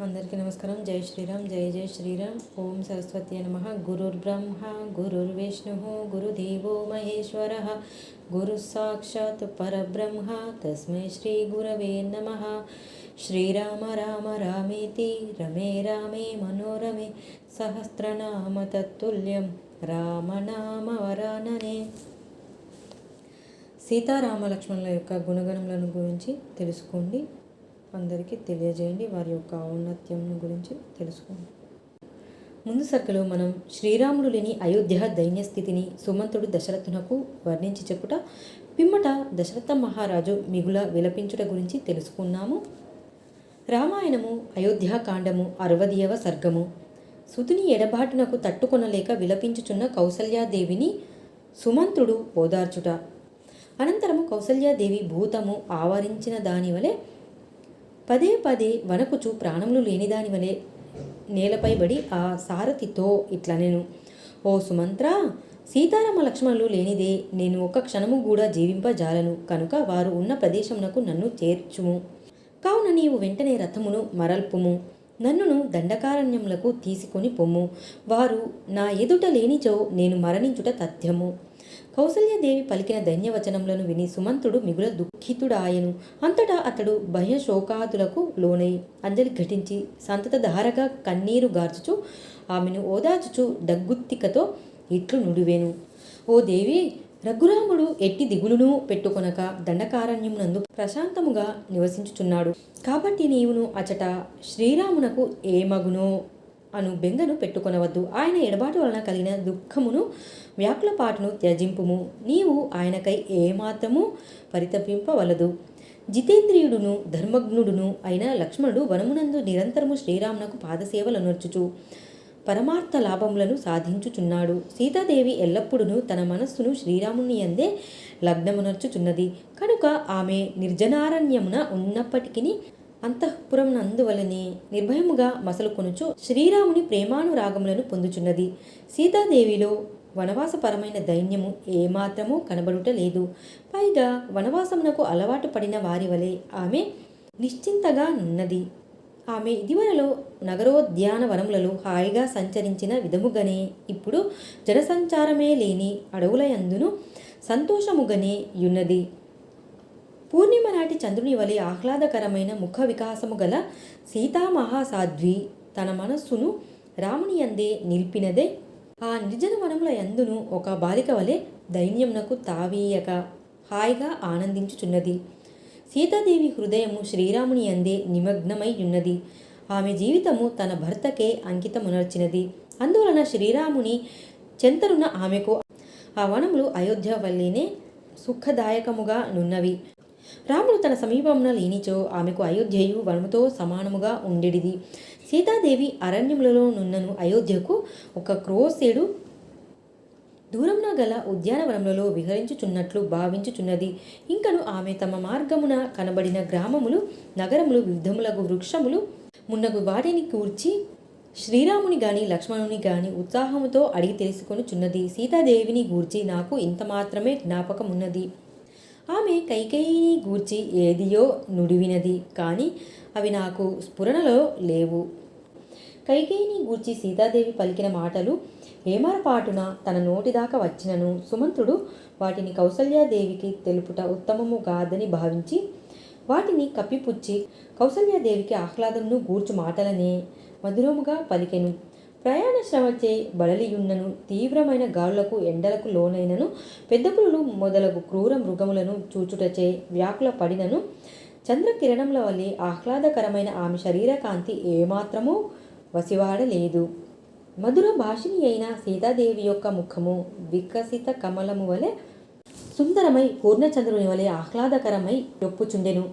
అందరికీ నమస్కారం. జై శ్రీరామ్ జై జై శ్రీరామ్. ఓం సరస్వతి నమ. గురుర్బ్రహ్మ గురుర్విష్ణు గురుదేవో మహేశ్వర గురు సాక్షాత్ పరబ్రహ్మ. తస్మై శ్రీ గురవే నమ. శ్రీరామ రామ రామేతి రమే రామే మనోరమే సహస్రనామ తత్తుల్యం రామనామ వరాననే. సీతారామ లక్ష్మణుల యొక్క గుణగణములను గురించి తెలుసుకోండి. అందరికీ తెలియజేయండి. వారి యొక్క ఔన్నత్యం గురించి తెలుసుకోండి ముందు సర్కలో మనం శ్రీరాముడు లేని అయోధ్య దైన్య స్థితిని సుమంతుడు దశరథునకు వర్ణించి చెప్పుట పిమ్మట దశరథ మహారాజు మిగుల విలపించుట గురించి తెలుసుకున్నాము. రామాయణము అయోధ్యాకాండము అరవదియవ సర్గము. సుతుని ఎడబాటునకు తట్టుకొనలేక విలపించుచున్న కౌసల్యాదేవిని సుమంత్రుడు ఓదార్చుట. అనంతరము కౌసల్యాదేవి భూతము ఆవరించిన దాని వలె పదే పదే వనకుచు ప్రాణములు లేనిదాని వలె నేలపై బడి ఆ సారథితో ఇట్లా నేను ఓ సుమంత్ర సీతారామ లక్ష్మణులు లేనిదే నేను ఒక్క క్షణము కూడా జీవింపజాలను. కనుక వారు ఉన్న ప్రదేశమునకు నన్ను చేర్చుము. కావున నీవు వెంటనే రథమును మరల్పుము. నన్నును దండకారణ్యములకు తీసుకొని పొమ్ము. వారు నా ఎదుట లేనిచో నేను మరణించుట తథ్యము. కౌసల్యదేవి పలికిన ధన్యవచనములను విని సుమంతుడు మిగుల దుఃఖితుడాయను. అంతటా అతడు భయశోకాదులకు లోనై అంజలి ఘటించి సంతత ధారగా కన్నీరు గార్చుచు ఆమెను ఓదార్చుచు దగ్గుత్తికతో ఇట్లు నుడివేను. ఓ దేవి రఘురాముడు ఎట్టి దిగులును పెట్టుకొనక దండకారణ్యమునందు ప్రశాంతముగా నివసించుచున్నాడు. కాబట్టి నీవును అచట శ్రీరామునకు ఏమగునో? అను బెంగను పెట్టుకొనవద్దు. ఆయన ఎడబాటు వలన కలిగిన దుఃఖమును వ్యాకులపాటును త్యజింపుము. నీవు ఆయనకై ఏమాత్రము పరితపింపవలదు. జితేంద్రియుడును ధర్మజ్ఞుడును అయిన లక్ష్మణుడు వనమునందు నిరంతరము శ్రీరామునకు పాదసేవలనర్చుచు పరమార్థ లాభములను సాధించుచున్నాడు. సీతాదేవి ఎల్లప్పుడూ తన మనస్సును శ్రీరాముని అందే లగ్నమునర్చుచున్నది. కనుక ఆమె నిర్జనారణ్యమున ఉన్నప్పటికీ అంతఃపురం నందువలనే నిర్భయముగా మసలుకొనుచు శ్రీరాముని ప్రేమానురాగములను పొందుచున్నది. సీతాదేవిలో వనవాసపరమైన దైన్యము ఏమాత్రమూ కనబడుట లేదు. పైగా వనవాసమునకు అలవాటు పడిన వారి వలె ఆమె నిశ్చింతగా నున్నది. ఆమె ఇదివరలో నగరోద్యాన వనములలో హాయిగా సంచరించిన విధముగానే ఇప్పుడు జనసంచారమే లేని అడవులయందును సంతోషముగానే యున్నది. పూర్ణిమ ఈనాటి చంద్రుని వలె ఆహ్లాదకరమైన ముఖ వికాసము గల సీతామహాసాధ్వి తన మనస్సును రాముని అందే నిలిపినదే. ఆ నిర్జన వనముల ఎందును ఒక బాలిక వలె దైన్యమునకు తావీయక హాయిగా ఆనందించుచున్నది. సీతాదేవి హృదయము శ్రీరాముని అందే నిమగ్నమై ఉన్నది. ఆమె జీవితము తన భర్తకే అంకితమునర్చినది. అందువలన శ్రీరాముని చెంతరున ఆమెకు ఆ వనములు అయోధ్య వల్లినే సుఖదాయకముగా నున్నవి. రాముడు తన సమీపమున లేనిచో ఆమెకు అయోధ్యయు వనముతో సమానముగా ఉండేడిది. సీతాదేవి అరణ్యములలో నున్నను అయోధ్యకు ఒక క్రోసేడు దూరంన గల ఉద్యానవనములలో విహరించుచున్నట్లు భావించుచున్నది. ఇంకను ఆమె తమ మార్గమున కనబడిన గ్రామములు నగరములు వివిధములకు వృక్షములు మున్నగు వాటిని కూర్చి శ్రీరాముని గాని లక్ష్మణుని గాని ఉత్సాహముతో అడిగి తెలుసుకొనుచున్నది. సీతాదేవిని గూర్చి నాకు ఇంత మాత్రమే జ్ఞాపకమున్నది. ఆమె కైకేయిని గూర్చి ఏదియో నుడివినది కానీ అవి నాకు స్ఫురణలో లేవు. కైకేయిని గూర్చి సీతాదేవి పలికిన మాటలు ఏమరపాటున తన నోటిదాకా వచ్చినను సుమంత్రుడు వాటిని కౌసల్యాదేవికి తెలుపుట ఉత్తమము కాదని భావించి వాటిని కప్పిపుచ్చి కౌసల్యాదేవికి ఆహ్లాదంను గూర్చు మాటలనే మధురముగా పలికెను. ప్రయాణ శ్రమచే బడలియున్నను తీవ్రమైన గాలులకు ఎండలకు లోనైనను పెద్ద పులులు మొదలగు క్రూర మృగములను చూచుటచే వ్యాకుల పడినను చంద్రకిరణముల వల్లే ఆహ్లాదకరమైన ఆమె శరీరకాంతి ఏమాత్రమూ వసివాడలేదు. మధుర భాషిని అయిన సీతాదేవి యొక్క ముఖము వికసిత కమలము వలె సుందరమై పూర్ణచంద్రుని వలె ఆహ్లాదకరమై యొప్పుచుండెను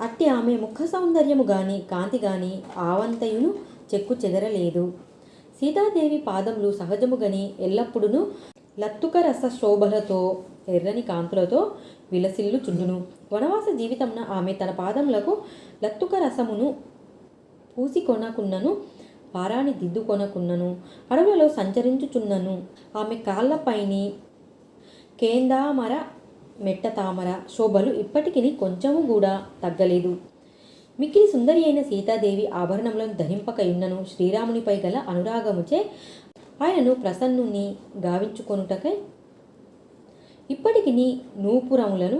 అట్టి ఆమె ముఖ సౌందర్యము గాని కాంతి గాని ఆవంతయును చెక్కు చెదరలేదు. సీతాదేవి పాదములు సహజముగని ఎల్లప్పుడూ లత్తుక రస శోభలతో ఎర్రని కాంతులతో విలసిల్లుచుండును. వనవాస జీవితంన ఆమె తన పాదములకు లత్తుక రసమును పూసికొనకున్నను వారాన్ని దిద్దుకొనకున్నను అడవులలో సంచరించుచున్నను. ఆమె కాళ్ళపైని కేందామర మెట్ట తామర శోభలు ఇప్పటికీ కొంచెము కూడా తగ్గలేదు. మిక్కిలి సుందరి అయిన సీతాదేవి ఆభరణములను ధరింపకయున్నను శ్రీరామునిపై గల అనురాగముచే ఆయనను ప్రసన్నుని గావించుకొనుటకై ఇప్పటికి నీ నూపురములను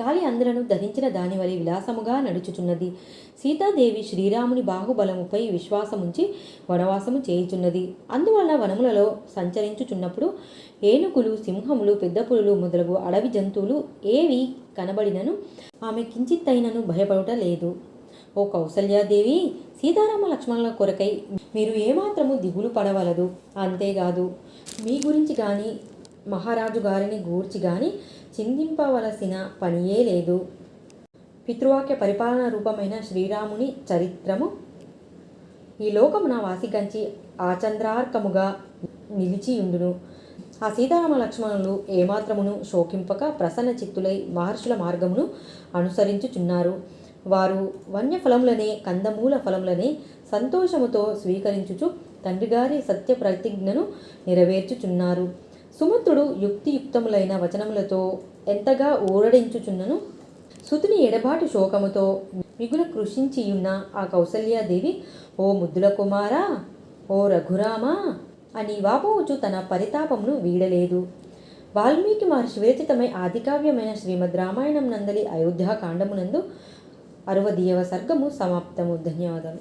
కాళి అందలను ధరించిన దానివలి విలాసముగా నడుచుచున్నది. సీతాదేవి శ్రీరాముని బాహుబలముపై విశ్వాసముంచి వనవాసము చేయుచున్నది. అందువల్ల వనములలో సంచరించుచున్నప్పుడు ఏనుగులు సింహములు పెద్ద పులులు మొదలగు అడవి జంతువులు ఏవి కనబడినను ఆమె కించిత్తైనను భయపడుట లేదు. ఓ కౌసల్యాదేవి సీతారామ లక్ష్మణుల కొరకై మీరు ఏమాత్రము దిగులు పడవలదు. అంతేకాదు మీ గురించి కానీ మహారాజు గారిని గూర్చి గాని చిందింపవలసిన పనియే లేదు. పితృవాక్య పరిపాలన రూపమైన శ్రీరాముని చరిత్రము. ఈ లోకమున వాసిగంచి ఆచంద్రార్కముగా నిలిచియుండును. ఆ సీతారామ లక్ష్మణులు ఏమాత్రమును శోకింపక ప్రసన్న చిత్తులై మహర్షుల మార్గమును అనుసరించుచున్నారు. వారు వన్యఫలములనే కందమూల ఫలములనే సంతోషముతో స్వీకరించుచు తండ్రిగారి సత్య ప్రతిజ్ఞను నెరవేర్చుచున్నారు. సుమంతుడు యుక్తియుక్తములైన వచనములతో ఎంతగా ఊరడించుచున్నను? సుతుని ఎడబాటు శోకముతో మిగుల కృషించియున్న ఆ కౌసల్యాదేవి ఓ ముద్దుల కుమారా! ఓ రఘురామా! అని వాపోవచ్చు తన పరితాపమును వీడలేదు. వాల్మీకి మహర్షి విరచితమై ఆదికావ్యమైన శ్రీమద్ రామాయణం నందలి అయోధ్యాకాండమునందు అరవదియవ సర్గము సమాప్తము. ధన్యవాదాలు